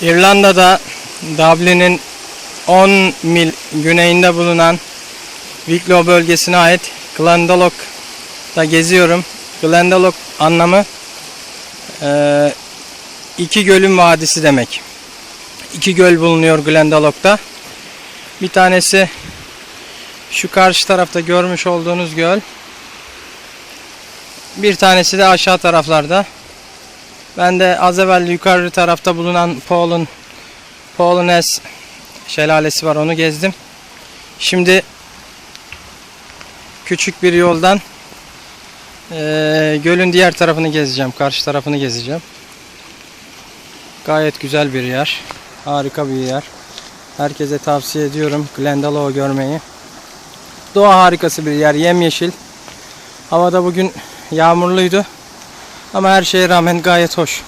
İrlanda'da Dublin'in 10 mil güneyinde bulunan Wicklow bölgesine ait Glendalough geziyorum. Glendalough anlamı eee, iki gölün vadisi demek. İki göl bulunuyor Glendalough'ta. Bir tanesi şu karşı tarafta görmüş olduğunuz göl. Bir tanesi de aşağı taraflarda. Ben de az evvel yukarı tarafta bulunan Paul'un Paulunes şelalesi var onu gezdim. Şimdi küçük bir yoldan eee, gölün diğer tarafını gezeceğim. Karşı tarafını gezeceğim. Gayet güzel bir yer. Harika bir yer. Herkese tavsiye ediyorum Glendalough görmeyi. Doğa harikası bir yer. Yemyeşil. Havada bugün yağmurluydu. Ama her şeye rağmen gayet hoş.